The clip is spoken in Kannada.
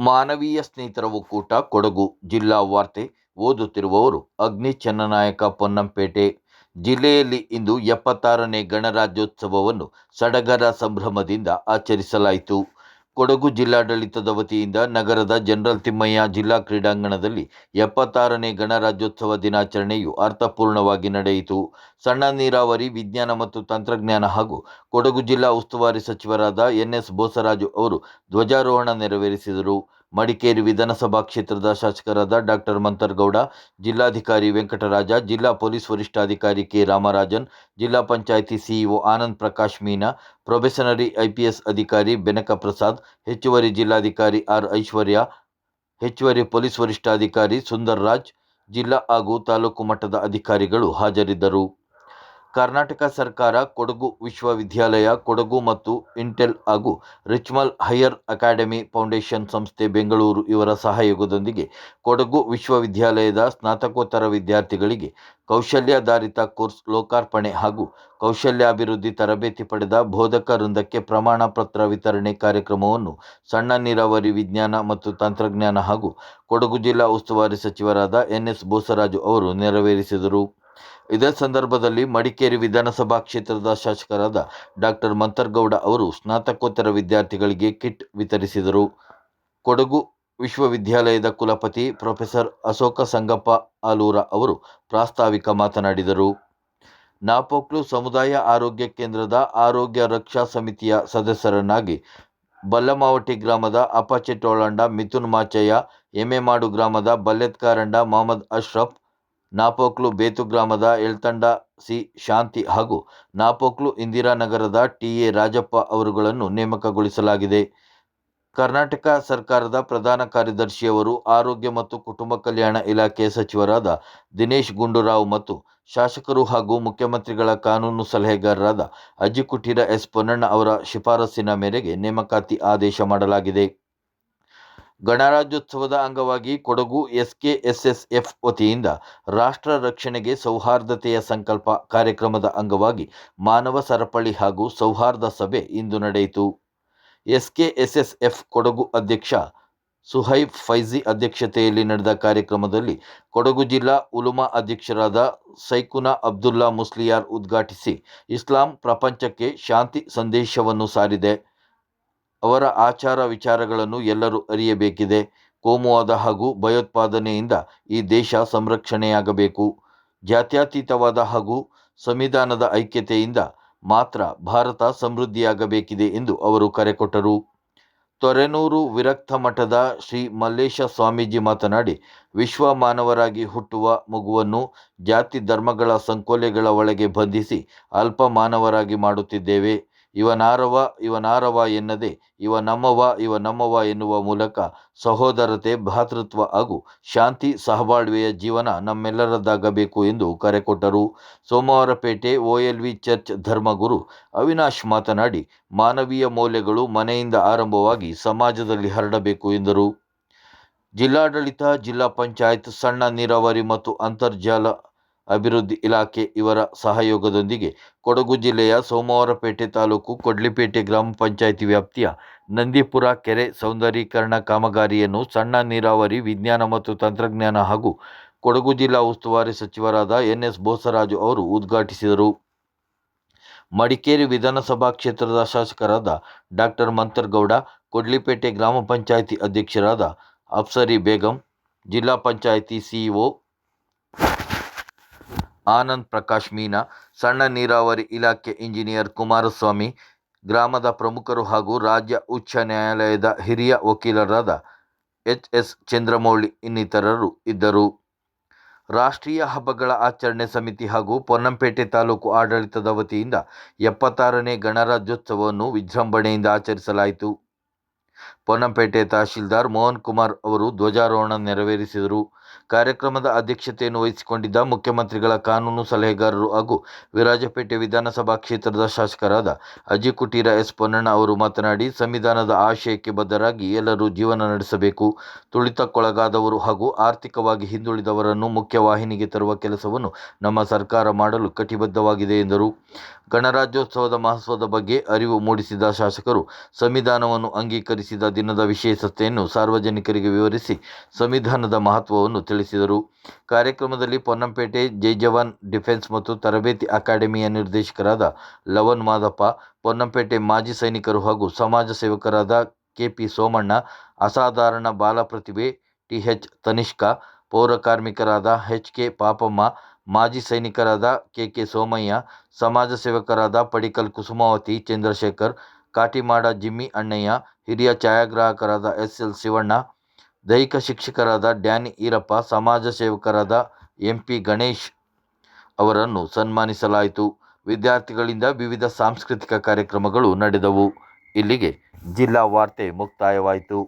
ಮಾನವೀಯ ಸ್ನೇಹಿತರ ಒಕ್ಕೂಟ, ಕೊಡಗು ಜಿಲ್ಲಾ ವಾರ್ತೆ ಓದುತ್ತಿರುವವರು ಅಗ್ನಿ ಚನ್ನನಾಯಕ ಪೊನ್ನಂಪೇಟೆ ಜಿಲ್ಲೆಯಲ್ಲಿ ಇಂದು ಎಪ್ಪತ್ತಾರನೇ ಗಣರಾಜ್ಯೋತ್ಸವವನ್ನು ಸಡಗರ ಸಂಭ್ರಮದಿಂದ ಆಚರಿಸಲಾಯಿತು. ಕೊಡಗು ಜಿಲ್ಲಾಡಳಿತದ ವತಿಯಿಂದ ನಗರದ ಜನರಲ್ ತಿಮ್ಮಯ್ಯ ಜಿಲ್ಲಾ ಕ್ರೀಡಾಂಗಣದಲ್ಲಿ ಎಪ್ಪತ್ತಾರನೇ ಗಣರಾಜ್ಯೋತ್ಸವ ದಿನಾಚರಣೆಯು ಅರ್ಥಪೂರ್ಣವಾಗಿ ನಡೆಯಿತು. ಸಣ್ಣ ನೀರಾವರಿ, ವಿಜ್ಞಾನ ಮತ್ತು ತಂತ್ರಜ್ಞಾನ ಹಾಗೂ ಕೊಡಗು ಜಿಲ್ಲಾ ಉಸ್ತುವಾರಿ ಸಚಿವರಾದ ಎನ್ ಎಸ್ ಬೋಸರಾಜು ಅವರು ಧ್ವಜಾರೋಹಣ ನೆರವೇರಿಸಿದರು. ಮಡಿಕೇರಿ ವಿಧಾನಸಭಾ ಕ್ಷೇತ್ರದ ಶಾಸಕರಾದ ಡಾಕ್ಟರ್ ಮಂತರ್ಗೌಡ, ಜಿಲ್ಲಾಧಿಕಾರಿ ವೆಂಕಟರಾಜ, ಜಿಲ್ಲಾ ಪೊಲೀಸ್ ವರಿಷ್ಠಾಧಿಕಾರಿ ಕೆ ರಾಮರಾಜನ್, ಜಿಲ್ಲಾ panchayat CEO Anand Prakash Meena, probationary IPS ಅಧಿಕಾರಿ ಬೆನಕ ಪ್ರಸಾದ್ ಹೆಚ್ಚುವರಿ ಜಿಲ್ಲಾಧಿಕಾರಿ ಆರ್ ಐಶ್ವರ್ಯ, ಹೆಚ್ಚುವರಿ ಪೊಲೀಸ್ ವರಿಷ್ಠಾಧಿಕಾರಿ ಸುಂದರ್ ರಾಜ್, ಜಿಲ್ಲಾ ಹಾಗೂ ತಾಲೂಕು ಮಟ್ಟದ ಅಧಿಕಾರಿಗಳು ಹಾಜರಿದ್ದರು. ಕರ್ನಾಟಕ ಸರ್ಕಾರ ಕೊಡಗು ವಿಶ್ವವಿದ್ಯಾಲಯ, ಕೊಡಗು ಮತ್ತು ಇಂಟೆಲ್ ಹಾಗೂ ರಿಚ್ಮಲ್ ಹೈಯರ್ ಅಕಾಡೆಮಿ ಫೌಂಡೇಶನ್ ಸಂಸ್ಥೆ ಬೆಂಗಳೂರು ಇವರ ಸಹಯೋಗದೊಂದಿಗೆ ಕೊಡಗು ವಿಶ್ವವಿದ್ಯಾಲಯದ ಸ್ನಾತಕೋತ್ತರ ವಿದ್ಯಾರ್ಥಿಗಳಿಗೆ ಕೌಶಲ್ಯಾಧಾರಿತ ಕೋರ್ಸ್ ಲೋಕಾರ್ಪಣೆ ಹಾಗೂ ಕೌಶಲ್ಯಾಭಿವೃದ್ಧಿ ತರಬೇತಿ ಪಡೆದ ಬೋಧಕ ವೃಂದಕ್ಕೆ ಪ್ರಮಾಣ ಪತ್ರ ವಿತರಣೆ ಕಾರ್ಯಕ್ರಮವನ್ನು ಸಣ್ಣ ನೀರಾವರಿ ವಿಜ್ಞಾನ ಮತ್ತು ತಂತ್ರಜ್ಞಾನ ಹಾಗೂ ಕೊಡಗು ಜಿಲ್ಲಾ ಉಸ್ತುವಾರಿ ಸಚಿವರಾದ ಎನ್ ಎಸ್ ಬೋಸರಾಜು ಅವರು ನೆರವೇರಿಸಿದರು. ಇದೇ ಸಂದರ್ಭದಲ್ಲಿ ಮಡಿಕೇರಿ ವಿಧಾನಸಭಾ ಕ್ಷೇತ್ರದ ಶಾಸಕರಾದ ಡಾಕ್ಟರ್ ಮಂತರ್ಗೌಡ ಅವರು ಸ್ನಾತಕೋತ್ತರ ವಿದ್ಯಾರ್ಥಿಗಳಿಗೆ ಕಿಟ್ ವಿತರಿಸಿದರು. ಕೊಡಗು ವಿಶ್ವವಿದ್ಯಾಲಯದ ಕುಲಪತಿ ಪ್ರೊಫೆಸರ್ ಅಶೋಕ ಸಂಗಪ್ಪ ಆಲೂರ ಅವರು ಪ್ರಾಸ್ತಾವಿಕ ಮಾತನಾಡಿದರು. ನಾಪೋಕ್ಲು ಸಮುದಾಯ ಆರೋಗ್ಯ ಕೇಂದ್ರದ ಆರೋಗ್ಯ ರಕ್ಷಾ ಸಮಿತಿಯ ಸದಸ್ಯರನ್ನಾಗಿ ಬಲ್ಲಮಾವಟಿ ಗ್ರಾಮದ ಅಪಾಚೆ ಟೋಳಂಡ ಮಿಥುನ್ ಮಾಚಯ್ಯ ಎಮೆಮಾಡು ಗ್ರಾಮದ ಬಲ್ಲೆತ್ಕಾರಂಡ ಮೊಹಮ್ಮದ್ ಅಶ್ರಫ್ ನಾಪೋಕ್ಲು ಬೇತು ಗ್ರಾಮದ ಎಳ್ತಂಡ ಸಿ. ಶಾಂತಿ ಹಾಗೂ ನಾಪೋಕ್ಲು ಇಂದಿರಾನಗರದ ಟಿ. ಎ. ರಾಜಪ್ಪ ಅವರುಗಳನ್ನು ನೇಮಕಗೊಳಿಸಲಾಗಿದೆ. ಕರ್ನಾಟಕ ಸರ್ಕಾರದ ಪ್ರಧಾನ ಕಾರ್ಯದರ್ಶಿಯವರು ಆರೋಗ್ಯ ಮತ್ತು ಕುಟುಂಬ ಕಲ್ಯಾಣ ಇಲಾಖೆ ಸಚಿವರಾದ ದಿನೇಶ್ ಗುಂಡೂರಾವ್ ಮತ್ತು ಶಾಸಕರು ಹಾಗೂ ಮುಖ್ಯಮಂತ್ರಿಗಳ ಕಾನೂನು ಸಲಹೆಗಾರರಾದ ಅಜ್ಜಿಕುಟೀರ ಎಸ್. ಪೊನ್ನಣ್ಣ ಅವರ ಶಿಫಾರಸ್ಸಿನ ಮೇರೆಗೆ ನೇಮಕಾತಿ ಆದೇಶ ಮಾಡಲಾಗಿದೆ. ಗಣರಾಜ್ಯೋತ್ಸವದ ಅಂಗವಾಗಿ ಕೊಡಗು ಎಸ್ಕೆಎಸ್ಎಸ್ಎಫ್ ವತಿಯಿಂದ ರಾಷ್ಟ್ರ ರಕ್ಷಣೆಗೆ ಸೌಹಾರ್ದತೆಯ ಸಂಕಲ್ಪ ಕಾರ್ಯಕ್ರಮದ ಅಂಗವಾಗಿ ಮಾನವ ಸರಪಳಿ ಹಾಗೂ ಸೌಹಾರ್ದ ಸಭೆ ಇಂದು ನಡೆಯಿತು. ಎಸ್ಕೆಎಸ್ಎಸ್ಎಫ್ ಕೊಡಗು ಅಧ್ಯಕ್ಷ ಸುಹೈಬ್ ಫೈಜಿ ಅಧ್ಯಕ್ಷತೆಯಲ್ಲಿ ನಡೆದ ಕಾರ್ಯಕ್ರಮದಲ್ಲಿ ಕೊಡಗು ಜಿಲ್ಲಾ ಉಲುಮಾ ಅಧ್ಯಕ್ಷರಾದ ಸೈಕುನಾ ಅಬ್ದುಲ್ಲಾ ಮುಸ್ಲಿಯಾರ್ ಉದ್ಘಾಟಿಸಿ ಇಸ್ಲಾಂ ಪ್ರಪಂಚಕ್ಕೆ ಶಾಂತಿ ಸಂದೇಶವನ್ನು ಸಾರಿದೆ. ಅವರ ಆಚಾರ ವಿಚಾರಗಳನ್ನು ಎಲ್ಲರೂ ಅರಿಯಬೇಕಿದೆ. ಕೋಮುವಾದ ಹಾಗೂ ಭಯೋತ್ಪಾದನೆಯಿಂದ ಈ ದೇಶ ಸಂರಕ್ಷಣೆಯಾಗಬೇಕು. ಜಾತ್ಯತೀತವಾದ ಹಾಗೂ ಸಂವಿಧಾನದ ಐಕ್ಯತೆಯಿಂದ ಮಾತ್ರ ಭಾರತ ಸಮೃದ್ಧಿಯಾಗಬೇಕಿದೆ ಎಂದು ಅವರು ಕರೆ ಕೊಟ್ಟರು. ತೊರೆನೂರು ವಿರಕ್ತ ಮಠದ ಶ್ರೀ ಮಲ್ಲೇಶ ಸ್ವಾಮೀಜಿ ಮಾತನಾಡಿ, ವಿಶ್ವ ಮಾನವರಾಗಿ ಹುಟ್ಟುವ ಮಗುವನ್ನು ಜಾತಿ ಧರ್ಮಗಳ ಸಂಕೋಲೆಗಳ ಒಳಗೆ ಬಂಧಿಸಿ ಅಲ್ಪ ಮಾನವರಾಗಿ ಮಾಡುತ್ತಿದ್ದೇವೆ. ಇವನಾರವ ಇವನಾರವ ಎನ್ನದೆ ಇವ ನಮ್ಮವ ಇವ ನಮ್ಮವ ಎನ್ನುವ ಮೂಲಕ ಸಹೋದರತೆ, ಭ್ರಾತೃತ್ವ ಹಾಗೂ ಶಾಂತಿ ಸಹಬಾಳ್ವೆಯ ಜೀವನ ನಮ್ಮೆಲ್ಲರದ್ದಾಗಬೇಕು ಎಂದು ಕರೆ ಕೊಟ್ಟರು ಸೋಮವಾರಪೇಟೆ ಒಎಲ್ವಿ ಚರ್ಚ್ ಧರ್ಮಗುರು ಅವಿನಾಶ್ ಮಾತನಾಡಿ, ಮಾನವೀಯ ಮೌಲ್ಯಗಳು ಮನೆಯಿಂದ ಆರಂಭವಾಗಿ ಸಮಾಜದಲ್ಲಿ ಹರಡಬೇಕು ಎಂದರು. ಜಿಲ್ಲಾಡಳಿತ, ಜಿಲ್ಲಾ ಪಂಚಾಯತ್, ಸಣ್ಣ ನೀರಾವರಿ ಮತ್ತು ಅಂತರ್ಜಲ ಅಭಿವೃದ್ಧಿ ಇಲಾಖೆ ಇವರ ಸಹಯೋಗದೊಂದಿಗೆ ಕೊಡಗು ಜಿಲ್ಲೆಯ ಸೋಮವಾರಪೇಟೆ ತಾಲೂಕು ಕೊಡ್ಲಿಪೇಟೆ ಗ್ರಾಮ ಪಂಚಾಯಿತಿ ವ್ಯಾಪ್ತಿಯ ನಂದಿಪುರ ಕೆರೆ ಸೌಂದರೀಕರಣ ಕಾಮಗಾರಿಯನ್ನು ಸಣ್ಣ ನೀರಾವರಿ ವಿಜ್ಞಾನ ಮತ್ತು ತಂತ್ರಜ್ಞಾನ ಹಾಗೂ ಕೊಡಗು ಜಿಲ್ಲಾ ಉಸ್ತುವಾರಿ ಸಚಿವರಾದ ಎನ್ ಎಸ್ ಬೋಸರಾಜು ಅವರು ಉದ್ಘಾಟಿಸಿದರು. ಮಡಿಕೇರಿ ವಿಧಾನಸಭಾ ಕ್ಷೇತ್ರದ ಶಾಸಕರಾದ ಡಾಕ್ಟರ್ ಮಂತರ್ಗೌಡ, ಕೊಡ್ಲಿಪೇಟೆ ಗ್ರಾಮ ಪಂಚಾಯಿತಿ ಅಧ್ಯಕ್ಷರಾದ ಅಪ್ಸರಿ ಬೇಗಂ, ಜಿಲ್ಲಾ ಪಂಚಾಯಿತಿ ಸಿಇಒ ಆನಂದ್ ಪ್ರಕಾಶ್ ಮೀನಾ, ಸಣ್ಣ ನೀರಾವರಿ ಇಲಾಖೆ ಇಂಜಿನಿಯರ್ ಕುಮಾರಸ್ವಾಮಿ, ಗ್ರಾಮದ ಪ್ರಮುಖರು ಹಾಗೂ ರಾಜ್ಯ ಉಚ್ಚ ನ್ಯಾಯಾಲಯದ ಹಿರಿಯ ವಕೀಲರಾದ ಎಚ್ ಎಸ್ ಚಂದ್ರಮೌಳಿ ಇನ್ನಿತರರು ಇದ್ದರು. ರಾಷ್ಟ್ರೀಯ ಹಬ್ಬಗಳ ಆಚರಣೆ ಸಮಿತಿ ಹಾಗೂ ಪೊನ್ನಂಪೇಟೆ ತಾಲೂಕು ಆಡಳಿತದ ವತಿಯಿಂದ ಎಪ್ಪತ್ತಾರನೇ ಗಣರಾಜ್ಯೋತ್ಸವವನ್ನು ವಿಜೃಂಭಣೆಯಿಂದ ಆಚರಿಸಲಾಯಿತು. ಪೊನ್ನಂಪೇಟೆ ತಹಶೀಲ್ದಾರ್ ಮೋಹನ್ ಕುಮಾರ್ ಅವರು ಧ್ವಜಾರೋಹಣ ನೆರವೇರಿಸಿದರು. ಕಾರ್ಯಕ್ರಮದ ಅಧ್ಯಕ್ಷತೆಯನ್ನು ವಹಿಸಿಕೊಂಡಿದ್ದ ಮುಖ್ಯಮಂತ್ರಿಗಳ ಕಾನೂನು ಸಲಹೆಗಾರರು ಹಾಗೂ ವಿರಾಜಪೇಟೆ ವಿಧಾನಸಭಾ ಕ್ಷೇತ್ರದ ಶಾಸಕರಾದ ಅಜಿ ಕುಟೀರ ಎಸ್ ಪೊನ್ನಣ್ಣ ಅವರು ಮಾತನಾಡಿ, ಸಂವಿಧಾನದ ಆಶಯಕ್ಕೆ ಬದ್ಧರಾಗಿ ಎಲ್ಲರೂ ಜೀವನ ನಡೆಸಬೇಕು. ತುಳಿತಕ್ಕೊಳಗಾದವರು ಹಾಗೂ ಆರ್ಥಿಕವಾಗಿ ಹಿಂದುಳಿದವರನ್ನು ಮುಖ್ಯವಾಹಿನಿಗೆ ತರುವ ಕೆಲಸವನ್ನು ನಮ್ಮ ಸರ್ಕಾರ ಮಾಡಲು ಕಟಿಬದ್ಧವಾಗಿದೆ ಎಂದರು. ಗಣರಾಜ್ಯೋತ್ಸವದ ಮಹತ್ವದ ಬಗ್ಗೆ ಅರಿವು ಮೂಡಿಸಿದ ಶಾಸಕರು, ಸಂವಿಧಾನವನ್ನು ಅಂಗೀಕರಿಸಿದ ದಿನದ ವಿಶೇಷತೆಯನ್ನು ಸಾರ್ವಜನಿಕರಿಗೆ ವಿವರಿಸಿ, ಸಂವಿಧಾನದ ಮಹತ್ವವನ್ನು ತಿಳಿಸಿದರು. ಕಾರ್ಯಕ್ರಮದಲ್ಲಿ ಪೊನ್ನಂಪೇಟೆ ಜೈ ಜವಾನ್ ಡಿಫೆನ್ಸ್ ಮತ್ತು ತರಬೇತಿ ಅಕಾಡೆಮಿಯ ನಿರ್ದೇಶಕರಾದ ಲವನ್ ಮಾದಪ್ಪ, ಪೊನ್ನಂಪೇಟೆ ಮಾಜಿ ಸೈನಿಕರು ಹಾಗೂ ಸಮಾಜ ಸೇವಕರಾದ ಕೆಪಿ ಸೋಮಣ್ಣ, ಅಸಾಧಾರಣ ಬಾಲ ಪ್ರತಿಭೆ ಟಿಎಚ್ ತನಿಷ್ಕಾ, ಪೌರ ಕಾರ್ಮಿಕರಾದ ಎಚ್ ಕೆ ಪಾಪಮ್ಮ, ಮಾಜಿ ಸೈನಿಕರಾದ ಕೆಕೆ ಸೋಮಯ್ಯ, ಸಮಾಜ ಸೇವಕರಾದ ಪಡಿಕಲ್ ಕುಸುಮಾವತಿ, ಚಂದ್ರಶೇಖರ್, ಕಾಟಿಮಾಡ ಜಿಮ್ಮಿ ಅಣ್ಣಯ್ಯ, ಹಿರಿಯ ಛಾಯಾಗ್ರಾಹಕರಾದ ಎಸ್ ಎಲ್ ಶಿವಣ್ಣ ದೈಹಿಕ ಶಿಕ್ಷಕರಾದ ಡ್ಯಾನಿ ಈರಪ್ಪ, ಸಮಾಜ ಸೇವಕರಾದ ಎಂಪಿ ಗಣೇಶ್ ಅವರನ್ನು ಸನ್ಮಾನಿಸಲಾಯಿತು. ವಿದ್ಯಾರ್ಥಿಗಳಿಂದ ವಿವಿಧ ಸಾಂಸ್ಕೃತಿಕ ಕಾರ್ಯಕ್ರಮಗಳು ನಡೆದವು. ಇಲ್ಲಿಗೆ ಜಿಲ್ಲಾ ವಾರ್ತೆ ಮುಕ್ತಾಯವಾಯಿತು.